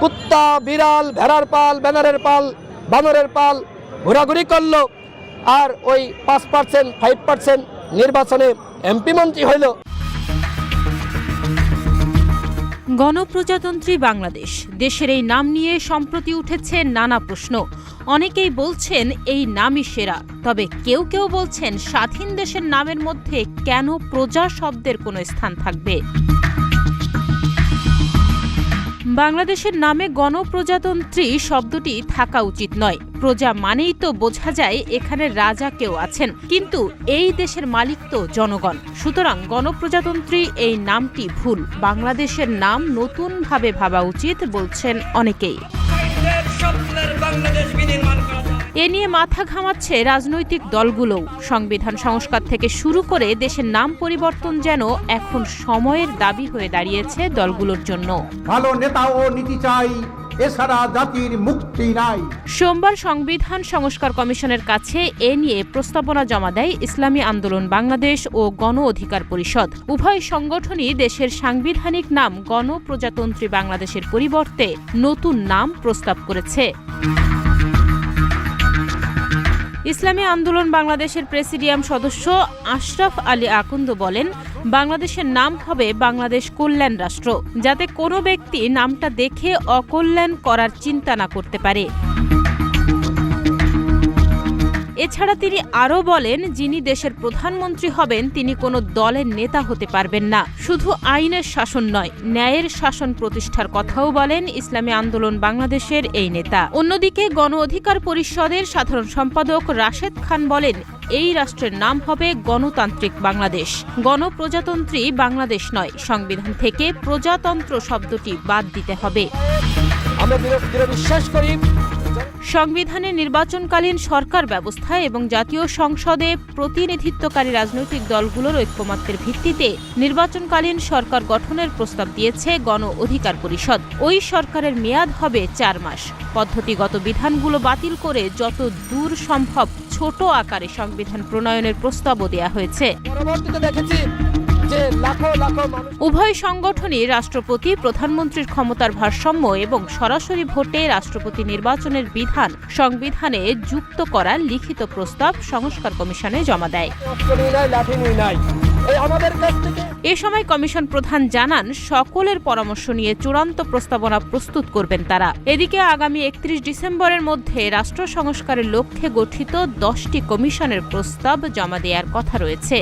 কুত্তা, বিড়াল, ভেড়ার পাল, ব্যানারের পাল, বানরের পাল ঘোরাঘুরি করল আর ওই পাঁচ পার্সেন্ট, ফাইভ পার্সেন্ট নির্বাচনে এমপি মন্ত্রী হইল। গণপ্রজাতন্ত্রী বাংলাদেশ, দেশের এই নাম নিয়ে সম্প্রতি উঠেছে নানা প্রশ্ন। অনেকেই বলছেন এই নামই সেরা, তবে কেউ কেউ বলছেন স্বাধীন দেশের নামের মধ্যে কেন প্রজা শব্দের কোনো স্থান থাকবে? বাংলাদেশের নামে গণপ্রজাতন্ত্রী শব্দটি থাকা উচিত নয়। প্রজা মানেই তো বোঝা যায় এখানে রাজা কেউ আছেন, কিন্তু এই দেশের মালিক তো জনগণ। সুতরাং গণপ্রজাতন্ত্রী এই নামটি ভুল। বাংলাদেশের নাম নতুনভাবে ভাবা উচিত বলছেন অনেকেই। এ নিয়ে মাথা ঘামাচ্ছে রাজনৈতিক দলগুলোও। সংবিধান সংস্কার থেকে শুরু করে দেশের নাম পরিবর্তন যেন এখন সময়ের দাবি হয়ে দাঁড়িয়েছে দলগুলোর জন্য। ভালো নেতা ও নীতি চাই এছাড়া জাতির মুক্তি নাই। সোমবার সংবিধান সংস্কার কমিশনের কাছে এ নিয়ে প্রস্তাবনা জমা দেয় ইসলামী আন্দোলন বাংলাদেশ ও গণ অধিকার পরিষদ। উভয় সংগঠনই দেশের সাংবিধানিক নাম গণপ্রজাতন্ত্রী বাংলাদেশের পরিবর্তে নতুন নাম প্রস্তাব করেছে। ইসলামী আন্দোলন বাংলাদেশের প্রেসিডিয়াম সদস্য আশরাফ আলী আকুন্দ বলেন, বাংলাদেশের নাম হবে বাংলাদেশ কল্যাণ রাষ্ট্র, যাতে কোনো ব্যক্তি নামটা দেখে অকল্যাণ করার চিন্তা না করতে পারে। এছাড়া তিনি আরও বলেন, যিনি দেশের প্রধানমন্ত্রী হবেন, তিনি কোনো দলের নেতা হতে পারবেন না। শুধু আইনের শাসন নয়, ন্যায়ের শাসন প্রতিষ্ঠার কথাও বলেন ইসলামী আন্দোলন বাংলাদেশের এই নেতা। অন্যদিকে গণ অধিকার পরিষদের সাধারণ সম্পাদক রাশেদ খান বলেন, এই রাষ্ট্রের নাম হবে গণতান্ত্রিক বাংলাদেশ। গণপ্রজাতন্ত্রী বাংলাদেশ নয়, সংবিধান থেকে প্রজাতন্ত্র শব্দটি বাদ দিতে হবে। আমরা বিশ্বাস করি সংবিধানে নির্বাচনকালীন সরকার ব্যবস্থা এবং জাতীয় সংসদে প্রতিনিধিত্বকারী রাজনৈতিক দলগুলোর ঐক্যমত্যের ভিত্তিতে নির্বাচনকালীন সরকার গঠনের প্রস্তাব দিয়েছে গণ অধিকার পরিষদ। ওই সরকারের মেয়াদ হবে চার মাস। পদ্ধতিগত বিধানগুলো বাতিল করে যত দূর সম্ভব ছোট আকারে সংবিধান প্রণয়নের প্রস্তাবও দেওয়া হয়েছে। পরবর্তীতে দেখেছি যে লাখো লাখো মানুষ উভয় সংগঠনই রাষ্ট্রপতি প্রধানমন্ত্রীর ক্ষমতার ভারসাম্য এবং সরাসরি ভোটে রাষ্ট্রপতি নির্বাচনের বিধান সংবিধানে যুক্ত করার লিখিত প্রস্তাব সংস্কার কমিশনে জমা দেয়। এ সময় কমিশন প্রধান জানান সকলের পরামর্শ নিয়ে চূড়ান্ত প্রস্তাবনা প্রস্তুত করবেন তারা। এদিকে আগামী একত্রিশ ডিসেম্বরের মধ্যে রাষ্ট্র সংস্কারের লক্ষ্যে গঠিত দশটি কমিশনের প্রস্তাব জমা দেওয়ার কথা রয়েছে।